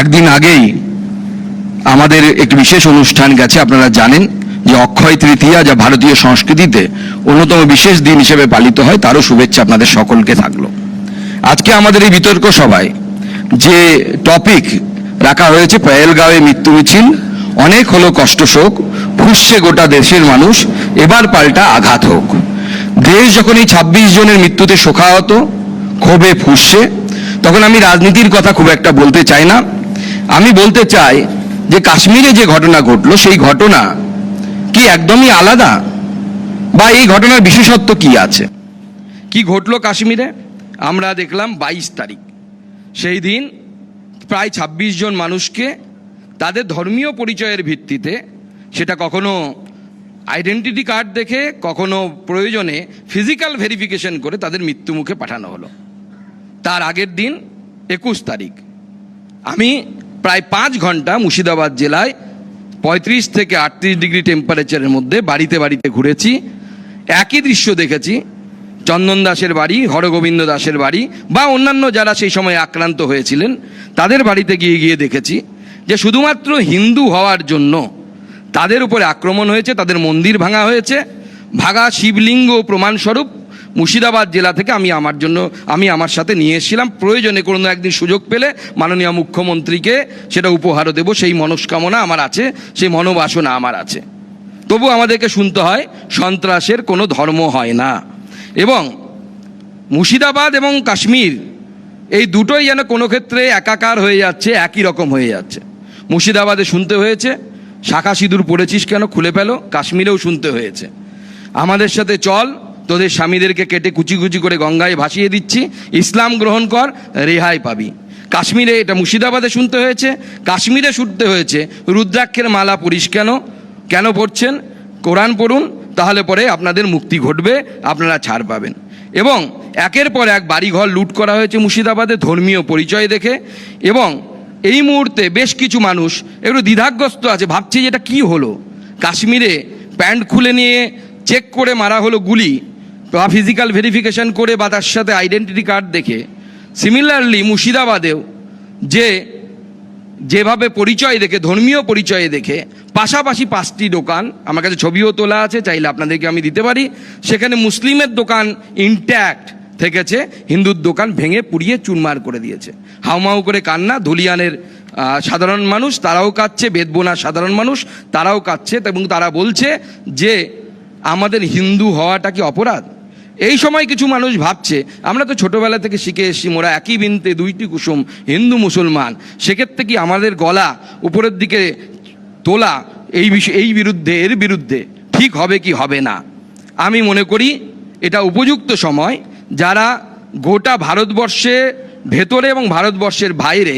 একদিন আগেই আমাদের একটি বিশেষ অনুষ্ঠান গেছে, আপনারা জানেন, যে অক্ষয় তৃতীয়া যা ভারতীয় সংস্কৃতিতে অন্যতম বিশেষ দিন হিসেবে পালিত হয়, তারও শুভেচ্ছা আপনাদের সকলকে থাকল। আজকে আমাদের এই বিতর্ক সভায় যে টপিক রাখা হয়েছে পয়েলগাঁওয়ে মৃত্যু মিছিল, অনেক হলো কষ্ট শোক ফুসছে গোটা দেশের মানুষ, এবার পাল্টা আঘাত হোক। দেশ যখন এই ছাব্বিশ জনের মৃত্যুতে শোকাহত, ক্ষোভে ফুসছে, তখন আমি রাজনীতির কথা খুব একটা বলতে চাই না। আমি বলতে চাই যে কাশ্মীরে যে ঘটনা ঘটলো, সেই ঘটনা কি একদমই আলাদা? বা এই ঘটনার বিশেষত্ব কি আছে? কি ঘটলো কাশ্মীরে? আমরা দেখলাম বাইশ তারিখ। সেই দিন প্রায় ২৬ জন মানুষকে তাদের ধর্মীয় পরিচয়ের ভিত্তিতে সেটা কখনো আইডেন্টিটি কার্ড দেখে, কখনো প্রয়োজনে ফিজিক্যাল ভেরিফিকেশন করে তাদের মৃত্যুমুখে পাঠানো হলো। তার আগের দিন একুশ তারিখ। আমি প্রায় পাঁচ ঘণ্টা মুর্শিদাবাদ জেলায় পঁয়ত্রিশ থেকে আটত্রিশ ডিগ্রি টেম্পারেচারের মধ্যে বাড়িতে বাড়িতে ঘুরেছি। একই দৃশ্য দেখেছি, চন্দন দাসের বাড়ি, হরগোবিন্দ দাসের বাড়ি, বা অন্যান্য যারা সেই সময় আক্রান্ত হয়েছিলেন, তাদের বাড়িতে গিয়ে গিয়ে দেখেছি যে শুধুমাত্র হিন্দু হওয়ার জন্য তাদের উপরে আক্রমণ হয়েছে, তাদের মন্দির ভাঙা হয়েছে। ভাঙা শিবলিঙ্গ প্রমাণস্বরূপ মুর্শিদাবাদ জেলা থেকে আমি আমার জন্য, আমি আমার সাথে নিয়ে এসেছিলাম। প্রয়োজনে কোনো একদিন সুযোগ পেলে মাননীয় মুখ্যমন্ত্রীকে সেটা উপহারও দেব। সেই মনস্কামনা আমার আছে, সেই মনোবাসনা আমার আছে। তবু আমাদেরকে শুনতে হয়, সন্ত্রাসের কোনো ধর্ম হয় না। এবং মুর্শিদাবাদ এবং কাশ্মীর এই দুটোই যেন কোনো ক্ষেত্রে একাকার হয়ে যাচ্ছে, একই রকম হয়ে যাচ্ছে। মুর্শিদাবাদে শুনতে হয়েছে, শাখা সিঁদুর পড়েছিস কেন খুলে ফেলো, কাশ্মীরেও শুনতে হয়েছে। আমাদের সাথে চল তোদের স্বামীদেরকে কেটে কুচি কুচি করে গঙ্গায় ভাসিয়ে দিচ্ছি। ইসলাম গ্রহণ কর, রেহাই পাবি। কাশ্মীরে এটা মুর্শিদাবাদে শুনতে হয়েছে, কাশ্মীরে শুনতে হয়েছে। রুদ্রাক্ষের মালা পরিস কেন? কেন পড়ছেন কোরআন পড়ুন, তাহলে পরে আপনাদের মুক্তি ঘটবে, আপনারা ছাড় পাবেন। এবং একের পর এক বাড়িঘর লুট করা হয়েছে মুর্শিদাবাদে, ধর্মীয় পরিচয় দেখে। এবং এই মুহূর্তে বেশ কিছু মানুষ একটু দ্বিধাগ্রস্ত আছে, ভাবছে যে এটা কী হলো? কাশ্মীরে প্যান্ট খুলে নিয়ে চেক করে মারা হলো গুলি। বা ফিজিক্যাল ভেরিফিকেশন করে বা তার সাথে আইডেন্টিটি কার্ড দেখে। সিমিলারলি মুর্শিদাবাদেও যে যেভাবে পরিচয় দেখে, ধর্মীয় পরিচয় দেখে, পাশাপাশি পাঁচটি দোকান, আমার কাছে ছবিও তোলা আছে, চাইলে আপনাদেরকে আমি দিতে পারি। সেখানে মুসলিমের দোকান ইনট্যাক্ট থেকেছে, হিন্দুর দোকান ভেঙে পুড়িয়ে চুরমার করে দিয়েছে। হাউমাউ করে কান্না, ধুলিয়ানের সাধারণ মানুষ, তারাও কাচ্ছে বেদবোনা সাধারণ মানুষ, তারাও কাচ্ছে এবং তারা বলছে যে, আমাদের হিন্দু হওয়াটা কি অপরাধ? এই সময় কিছু মানুষ ভাবছে, আমরা তো ছোটবেলা থেকে শিখে এসেছি, মোরা একই বিনতে দুইটি কুসুম, হিন্দু মুসলমান। সেক্ষেত্রে কি আমাদের গলা উপরের দিকে তোলা এই বিষয়, এই বিরুদ্ধে, এর বিরুদ্ধে ঠিক হবে কি হবে না? আমি মনে করি এটা উপযুক্ত সময়, যারা গোটা ভারতবর্ষে ভেতরে এবং ভারতবর্ষের বাইরে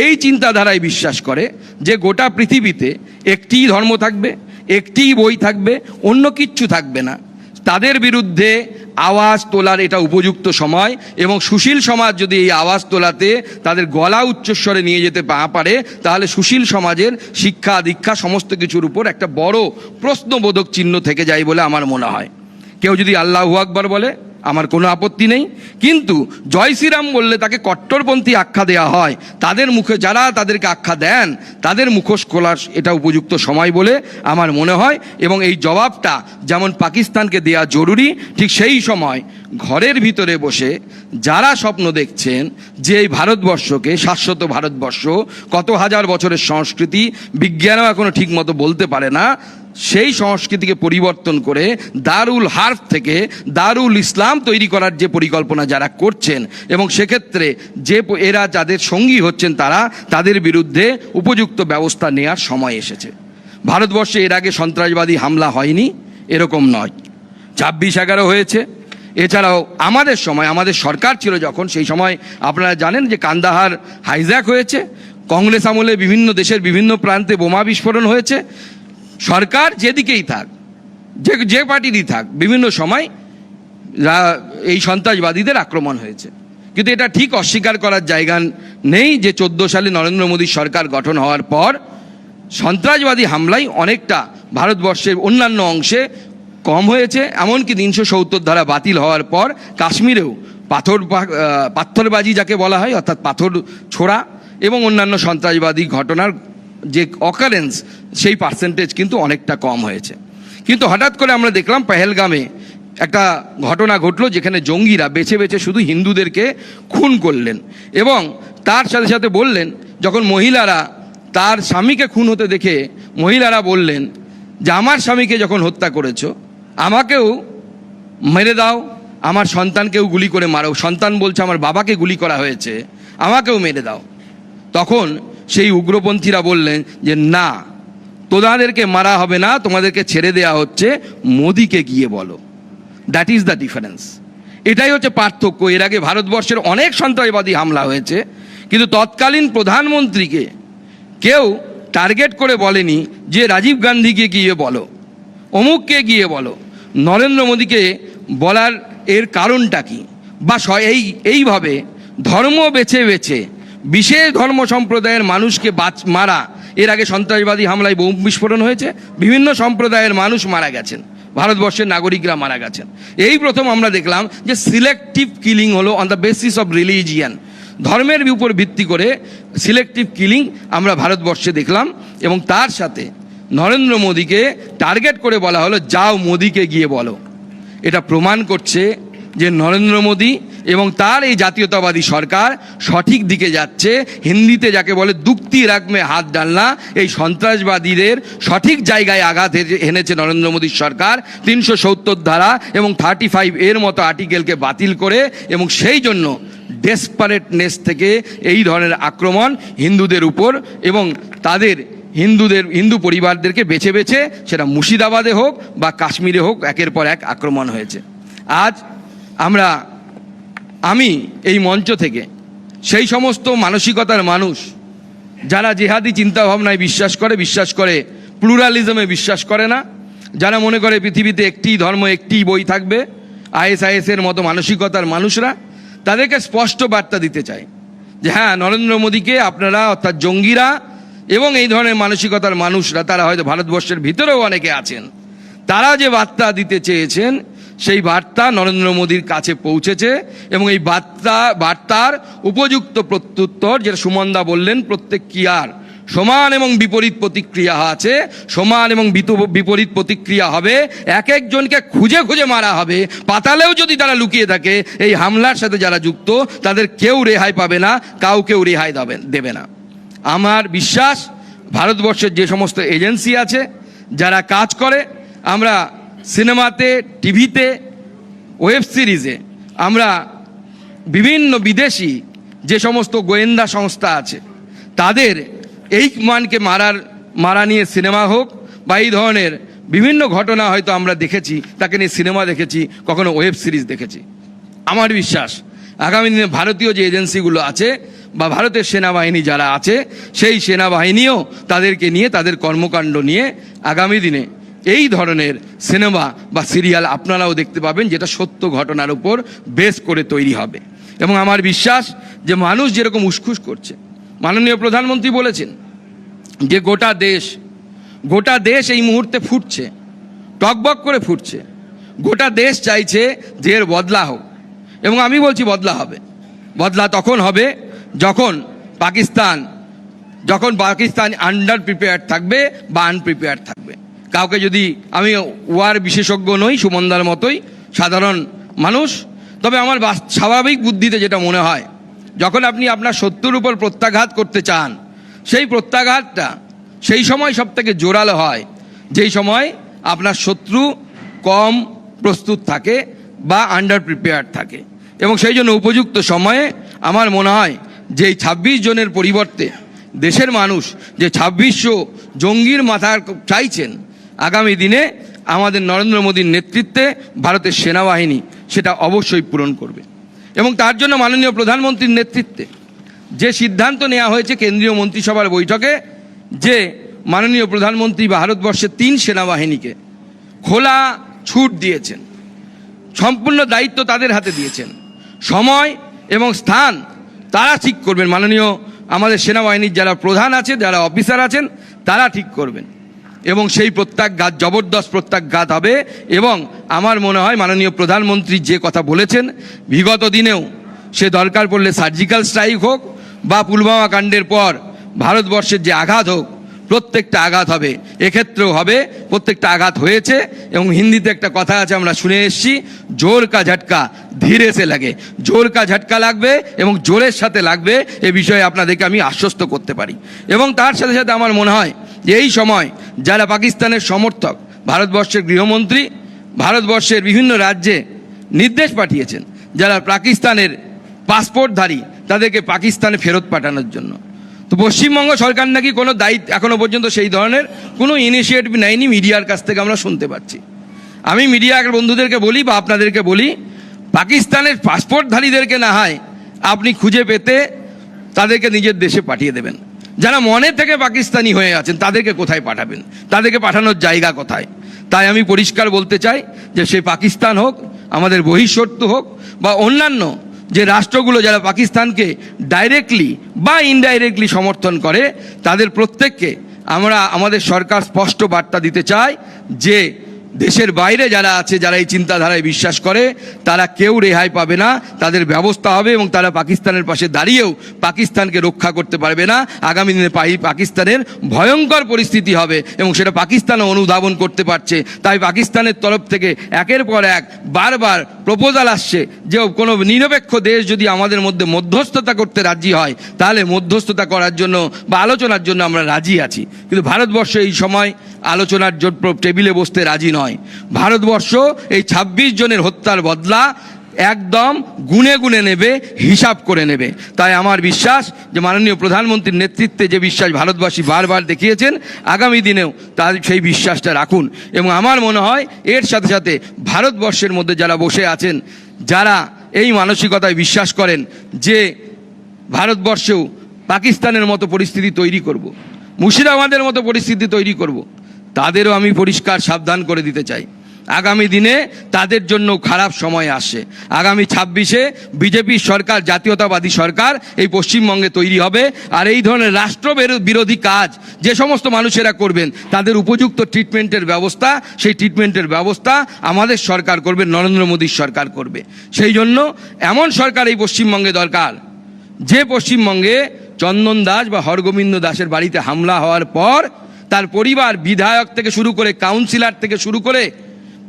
এই চিন্তাধারায় বিশ্বাস করে যে গোটা পৃথিবীতে একটিই ধর্ম থাকবে একটিই বই থাকবে, অন্য কিচ্ছু থাকবে না। তাদের বিরুদ্ধে আওয়াজ তোলার এটা উপযুক্ত সময় এবং সুশীল সমাজ যদি এই আওয়াজ তোলাতে তাদের গলা উচ্চস্বরে নিয়ে যেতে না পারে, তাহলে সুশীল সমাজের শিক্ষা দীক্ষা সমস্ত কিছুর উপর একটা বড় প্রশ্নবোধক চিহ্ন থেকে যায় বলে আমার মনে হয়। কেউ যদি আল্লাহু আকবর বলে, আমার কোনো আপত্তি নেই। কিন্তু জয় শ্রীরাম বললে তাকে কট্টরপন্থী আখ্যা দেওয়া হয়। তাদের মুখে যারা তাদেরকে আখ্যা দেন, তাদের মুখোশ খোলার এটা উপযুক্ত সময় বলে আমার মনে হয়। এবং এই জবাবটা যেমন পাকিস্তানকে দেওয়া জরুরি, ঠিক সেই সময় ঘরের ভিতরে বসে যারা স্বপ্ন দেখছেন যে এই ভারতবর্ষকে, শাশ্বত ভারতবর্ষ, কত হাজার বছরের সংস্কৃতি, বিজ্ঞানও এখনও ঠিকমতো বলতে পারে না সেই সংস্কৃতিকে পরিবর্তন করে দারুল হার্ফ থেকে দারুল ইসলাম তৈরি করার যে পরিকল্পনা যারা করছেন এবং সেক্ষেত্রে যে এরা যাদের সঙ্গী হচ্ছেন তারা, তাদের বিরুদ্ধে উপযুক্ত ব্যবস্থা নেওয়ার সময় এসেছে। ভারতবর্ষে এর আগে সন্ত্রাসবাদী হামলা হয়নি, এরকম নয়। ছাব্বিশ এগারো হয়েছে। এছাড়াও আমাদের সময়, আমাদের সরকার ছিল যখন, সেই সময় আপনারা জানেন যে কান্দাহার হাইজ্যাক হয়েছে, কংগ্রেস আমলে বিভিন্ন দেশের বিভিন্ন প্রান্তে বোমা বিস্ফোরণ হয়েছে সরকার যেদিকেই থাক, যে যে পার্টিরই থাক, বিভিন্ন সময় এই সন্ত্রাসবাদীদের আক্রমণ হয়েছে। কিন্তু এটা ঠিক অস্বীকার করার জায়গা নেই যে চোদ্দ সালে নরেন্দ্র মোদীর সরকার গঠন হওয়ার পর সন্ত্রাসবাদী হামলায় অনেকটা ভারতবর্ষের অন্যান্য অংশে কম হয়েছে, এমনকি তিনশো সত্তর ধারা বাতিল হওয়ার পর কাশ্মীরেও পাথর পাথরবাজি যাকে বলা হয়, অর্থাৎ পাথর ছোড়া এবং অন্যান্য সন্ত্রাসবাদী ঘটনার যে অকারেন্স সেই পার্সেন্টেজ কিন্তু অনেকটা কম হয়েছে। কিন্তু হঠাৎ করে আমরা দেখলাম পেহেলগামে একটা ঘটনা ঘটলো যেখানে জঙ্গিরা বেছে বেছে শুধু হিন্দুদেরকে খুন করলেন এবং তার সাথে সাথে বললেন, যখন মহিলারা তার স্বামীকে খুন হতে দেখে মহিলারা বললেন, যে আমার স্বামীকে যখন হত্যা করেছ, আমাকেও মেরে দাও, আমার সন্তানকেও গুলি করে মারো, সন্তান বলছে আমার বাবাকে গুলি করা হয়েছে, আমাকেও মেরে দাও। তখন সেই উগ্রপন্থীরা বললেন যে, না তোদাদেরকে মারা হবে না, তোমাদেরকে ছেড়ে দেয়া হচ্ছে, মোদিকে গিয়ে বলো। দ্যাট ইজ দ্য ডিফারেন্স এটাই হচ্ছে পার্থক্য। এর আগে ভারতবর্ষের অনেক সন্ত্রাসবাদী হামলা হয়েছে, কিন্তু তৎকালীন প্রধানমন্ত্রীকে কেউ টার্গেট করে বলেনি যে, রাজীব গান্ধীকে গিয়ে বলো, অমুককে গিয়ে বলো, নরেন্দ্র মোদীকে বলার এর কারণটা কি? বা এই, এইভাবে ধর্ম বেছে বেছে বিশেষ ধর্ম সম্প্রদায়ের মানুষকে বাচ, মারা। এর আগে সন্ত্রাসবাদী হামলায় বোম বিস্ফোরণ হয়েছে। বিভিন্ন সম্প্রদায়ের মানুষ মারা গেছেন। ভারতবর্ষের নাগরিকরা মারা গেছেন। এই প্রথম আমরা দেখলাম যে সিলেক্টিভ কিলিং হলো on the basis of religion ধর্মের উপর ভিত্তি করে সিলেক্টিভ কিলিং আমরা ভারতবর্ষে দেখলাম এবং তার সাথে নরেন্দ্র মোদীকে টার্গেট করে বলা হলো, যাও মোদীকে গিয়ে বলো। এটা প্রমাণ করছে যে নরেন্দ্র মোদী এবং তার এই জাতীয়তাবাদী সরকার সঠিক দিকে যাচ্ছে, হিন্দিতে যাকে বলে দুক্তি রাগমে হাত ডালনা, এই সন্ত্রাসবাদীদের সঠিক জায়গায় আঘাত এনেছে নরেন্দ্র মোদীর সরকার। তিনশো সত্তর ধারা এবং থার্টি ফাইভ এর মতো আর্টিকেলকে বাতিল করে এবং সেই জন্য ডেসপারেটনেস থেকে এই ধরনের আক্রমণ হিন্দুদের উপর এবং তাদের হিন্দুদের, হিন্দু পরিবারদেরকে বেছে বেছে, সেটা মুর্শিদাবাদে হোক বা কাশ্মীরে হোক, একের পর এক আক্রমণ হয়েছে। আজ আমরা, আমি এই মঞ্চ থেকে সেই সমস্ত মানসিকতার মানুষ যারা জেহাদি চিন্তাভাবনায় বিশ্বাস করে বিশ্বাস করে, প্লুরালিজমে বিশ্বাস করে না, যারা মনে করে পৃথিবীতে একটি ধর্ম, একটি বই থাকবে, আইএসআইএস এর মতো মানসিকতার মানুষরা, তাদেরকে স্পষ্ট বার্তা দিতে চায় যে হ্যাঁ নরেন্দ্র মোদীকে আপনারা, অর্থাৎ জঙ্গিরা এবং এই ধরনের মানসিকতার মানুষরা, তারা হয়তো ভারতবর্ষের ভিতরেও অনেকে আছেন, তারা যে বার্তা দিতে চেয়েছেন সেই বার্তা নরেন্দ্র মোদীর কাছে পৌঁছেছে এবং এই বার্তা, বার্তার উপযুক্ত প্রত্যুত্তর, যেটা সুমনদা বললেন, প্রত্যেক ক্রিয়ার সমান এবং বিপরীত প্রতিক্রিয়া আছে, সমান এবং বিপরীত প্রতিক্রিয়া হবে, এক একজনকে খুঁজে খুঁজে মারা হবে, পাতালেও যদি তারা লুকিয়ে থাকে, এই হামলার সাথে যারা যুক্ত, তাদের কেউ রেহাই পাবে না কাউকেও রেহাই দেবে দেবে না। আমার বিশ্বাস, ভারতবর্ষের যে সমস্ত এজেন্সি আছে, যারা কাজ করে, আমরা সিনেমাতে, টিভিতে, ওয়েব সিরিজে আমরা বিভিন্ন বিদেশি যে সমস্ত গোয়েন্দা সংস্থা আছে, তাদের এই মানকে মারার, মারা নিয়ে সিনেমা হোক বা এই ধরনের বিভিন্ন ঘটনা হয়তো আমরা দেখেছি, তাকে নিয়ে সিনেমা দেখেছি, কখনো ওয়েব সিরিজ দেখেছি। আমার বিশ্বাস, আগামী দিনে ভারতীয় যে এজেন্সিগুলো আছে বা ভারতের সেনাবাহিনী যারা আছে, সেই সেনাবাহিনীও তাদেরকে নিয়ে, তাদের কর্মকাণ্ড নিয়ে আগামী দিনে এই ধরনের সিনেমা বা সিরিয়াল আপনারাও দেখতে পাবেন, যেটা সত্য ঘটনার উপর বেস করে তৈরি হবে। এবং আমার বিশ্বাস যে মানুষ যেরকম উসখুস করছে, মাননীয় প্রধানমন্ত্রী বলেছেন যে গোটা দেশ গোটা দেশ এই মুহূর্তে ফুটছে, টকবক করে ফুটছে। গোটা দেশ চাইছে যে এর বদলা হোক। এবং আমি বলছি বদলা হবে। বদলা তখন হবে যখন পাকিস্তান যখন পাকিস্তান আন্ডার প্রিপেয়ার থাকবে বা আনপ্রিপেয়ার থাকবে। কাউকে যদি আমি ওয়ার বিশেষজ্ঞ নই, সুমনদার মতোই, সাধারণ মানুষ, তবে আমার স্বাভাবিক বুদ্ধিতে যেটা মনে হয়, যখন আপনি আপনার শত্রুর উপর প্রত্যাঘাত করতে চান, সেই প্রত্যাঘাতটা সেই সময় সব থেকে জোরালো হয়, যেই সময় আপনার শত্রু কম প্রস্তুত থাকে বা আন্ডার প্রিপেয়ার থাকে। এবং সেই জন্য উপযুক্ত সময়ে আমার মনে হয় যে এই ছাব্বিশ জনের পরিবর্তে দেশের মানুষ, যে ছাব্বিশশো জঙ্গির মাথার চাইছেন আগামী দিনে আমাদের নরেন্দ্র মোদীর নেতৃত্বে ভারতের সেনাবাহিনী সেটা অবশ্যই পূরণ করবে। এবং তার জন্য মাননীয় প্রধানমন্ত্রীর নেতৃত্বে যে সিদ্ধান্ত নেওয়া হয়েছে কেন্দ্রীয় মন্ত্রিসভার বৈঠকে, যে মাননীয় প্রধানমন্ত্রী ভারতবর্ষের তিন সেনাবাহিনীকে খোলা ছুট দিয়েছেন, সম্পূর্ণ দায়িত্ব তাদের হাতে দিয়েছেন, সময় এবং স্থান তারা ঠিক করবেন। মাননীয় আমাদের সেনাবাহিনীর যারা প্রধান আছে, যারা অফিসার আছেন, তারা ঠিক করবেন। এবং সেই প্রত্যাঘাত জবরদস্ত প্রত্যাঘাত হবে এবং আমার মনে হয় মাননীয় প্রধানমন্ত্রী যে কথা বলেছেন, বিগত দিনেও সে দরকার পড়লে সার্জিক্যাল স্ট্রাইক হোক বা পুলওয়ামা কাণ্ডের পর ভারতবর্ষের যে আঘাত হোক, প্রত্যেকটা আঘাত হবে। এক্ষেত্রেও হবে, প্রত্যেকটা আঘাত হয়েছে এবং হিন্দিতে একটা কথা আছে, আমরা শুনে এসছি, জোর কা ঝটকা, ধীরে সে লাগে। জোর কা ঝটকা লাগবে এবং জোরের সাথে লাগবে, এ বিষয়ে আপনাদেরকে আমি আশ্বস্ত করতে পারি। এবং তার সাথে সাথে আমার মনে হয় এই সময় যারা পাকিস্তানের সমর্থক, ভারতবর্ষের গৃহমন্ত্রী, ভারতবর্ষের বিভিন্ন রাজ্যে নির্দেশ পাঠিয়েছেন যারা পাকিস্তানের পাসপোর্টধারী, তাদেরকে পাকিস্তানে ফেরত পাঠানোর জন্য। তো পশ্চিমবঙ্গ সরকার নাকি কোনো দায়িত্ব এখনও পর্যন্ত সেই ধরনের কোনো ইনিশিয়েটিভ নেয়নি মিডিয়ার কাছ থেকে আমরা শুনতে পাচ্ছি। আমি মিডিয়ার বন্ধুদেরকে বলি বা আপনাদেরকে বলি, পাকিস্তানের পাসপোর্টধারীদেরকে না হয় আপনি খুঁজে পেতে তাদেরকে নিজের দেশে পাঠিয়ে দেবেন। যারা মনে থেকে পাকিস্তানি হয়ে আছেন, তাদেরকে কোথায় পাঠাবেন? তাদেরকে পাঠানোর জায়গা কোথায়? তাই আমি পরিষ্কার বলতে চাই যে সে পাকিস্তান হোক, আমাদের বহিঃশত্রু হোক, বা অন্যান্য যে রাষ্ট্রগুলো যারা পাকিস্তানকে ডাইরেক্টলি বা ইনডাইরেক্টলি সমর্থন করে, তাদের প্রত্যেককে আমরা আমাদের সরকার স্পষ্ট বার্তা দিতে চাই যে দেশের বাইরে যারা আছে, যারা এই চিন্তাধারায় বিশ্বাস করে, তারা কেউ রেহাই পাবে না। তাদের ব্যবস্থা হবে এবং তারা পাকিস্তানের পাশে দাঁড়িয়েও পাকিস্তানকে রক্ষা করতে পারবে না। আগামী দিনে পাকিস্তানের ভয়ঙ্কর পরিস্থিতি হবে এবং সেটা পাকিস্তানও অনুধাবন করতে পারছে। তাই পাকিস্তানের তরফ থেকে একের পর এক বারবার প্রপোজাল আসছে যে কোনো নিরপেক্ষ দেশ যদি আমাদের মধ্যে মধ্যস্থতা করতে রাজি হয়, তাহলে মধ্যস্থতা করার জন্য বা আলোচনার জন্য আমরা রাজি আছি। কিন্তু ভারতবর্ষ এই সময় আলোচনার টেবিলে বসতে রাজি নয়। ভারতবর্ষ এই ২৬ জনের হত্যার বদলা একদম গুনে গুনে নেবে, হিসাব করে নেবে তাই আমার বিশ্বাস যে মাননীয় প্রধানমন্ত্রীর নেতৃত্বে যে বিশ্বাস ভারতবাসী বারবার দেখিয়েছেন, আগামী দিনেও তার সেই বিশ্বাসটা রাখুন এবং আমার মনে হয় এর সাথে সাথে ভারতবর্ষের মধ্যে যারা বসে আছেন, যারা এই মানসিকতায় বিশ্বাস করেন যে ভারতবর্ষেও পাকিস্তানের মতো পরিস্থিতি তৈরি করব। মুর্শিদাবাদের মতো পরিস্থিতি তৈরি করব। তাদেরও আমি পরিষ্কার সাবধান করে দিতে চাই। আগামী দিনে তাদের জন্য খারাপ সময় আসে। আগামী ছাব্বিশে বিজেপির সরকার, জাতীয়তাবাদী সরকার এই পশ্চিমবঙ্গে তৈরি হবে। আর এই ধরনের রাষ্ট্র বেরো- বিরোধী কাজ যে সমস্ত মানুষেরা করবেন, তাদের উপযুক্ত ট্রিটমেন্টের ব্যবস্থা, সেই ট্রিটমেন্টের ব্যবস্থা আমাদের সরকার করবে, নরেন্দ্র মোদীর সরকার করবে। সেই জন্য এমন সরকার এই পশ্চিমবঙ্গে দরকার, যে পশ্চিমবঙ্গে চন্দন দাস বা হরগোবিন্দ দাসের বাড়িতে হামলা হওয়ার পর তার পরিবার বিধায়ক থেকে শুরু করে কাউন্সিলর থেকে শুরু করে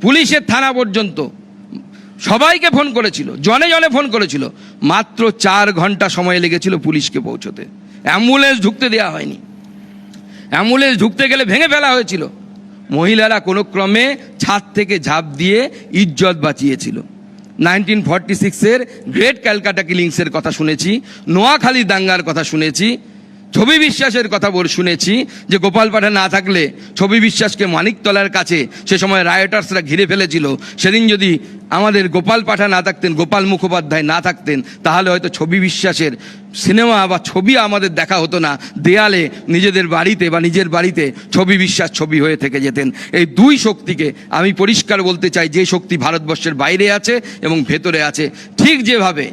পুলিশের থানা পর্যন্ত সবাইকে ফোন করেছিল, জনে জনে ফোন করেছিল। মাত্র চার ঘণ্টা সময় লেগেছিল পুলিশকে পৌঁছতে। অ্যাম্বুলেন্স ঢুকতে দেওয়া হয়নি। অ্যাম্বুলেন্স ঢুকতে গেলে ভেঙে ফেলা হয়েছিল। মহিলারা কোনো ক্রমে ছাদ থেকে ঝাঁপ দিয়ে ইজ্জত বাঁচিয়েছিল। নাইনটিন ফর্টি সিক্সের গ্রেট ক্যালকাটা কিলিংসের কথা শুনেছি নোয়াখালী দাঙ্গার কথা শুনেছি ছবি বিশ্বাসের কথা বল শুনেছি যে গোপাল পাঠা না থাকলে ছবি বিশ্বাসকে মানিকতলার কাছে সে সময় রায়টার্সরা ঘিরে ফেলেছিল। সেদিন যদি আমাদের গোপাল পাঠা না থাকতেন, গোপাল মুখোপাধ্যায় না থাকতেন, তাহলে হয়তো ছবি বিশ্বাসের সিনেমা বা ছবি আমাদের দেখা হতো না। দেয়ালে নিজেদের বাড়িতে বা নিজের বাড়িতে ছবি বিশ্বাস ছবি হয়ে থেকে যেতেন। এই দুই শক্তিকে আমি পরিষ্কার বলতে চাই, যে শক্তি ভারতবর্ষের বাইরে আছে এবং ভেতরে আছে। ঠিক যেভাবে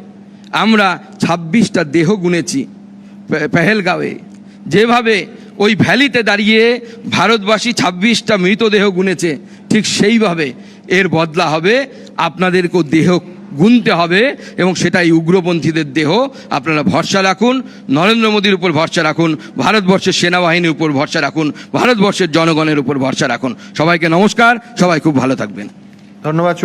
আমরা ছাব্বিশটা দেহ গুনেছি পেহেলগাঁওয়ে। যেভাবে ওই ভ্যালিতে দাঁড়িয়ে ভারতবাসী ছাব্বিশটা মৃতদেহ গুনেছে, ঠিক সেইভাবে এর বদলা হবে। আপনাদেরকেও দেহ গুনতে হবে এবং সেটাই উগ্রপন্থীদের দেহ। আপনারা ভরসা রাখুন, নরেন্দ্র মোদীর উপর ভরসা রাখুন, ভারতবর্ষের সেনাবাহিনীর উপর ভরসা রাখুন, ভারতবর্ষের জনগণের উপর ভরসা রাখুন। সবাইকে নমস্কার, সবাই খুব ভালো থাকবেন। ধন্যবাদ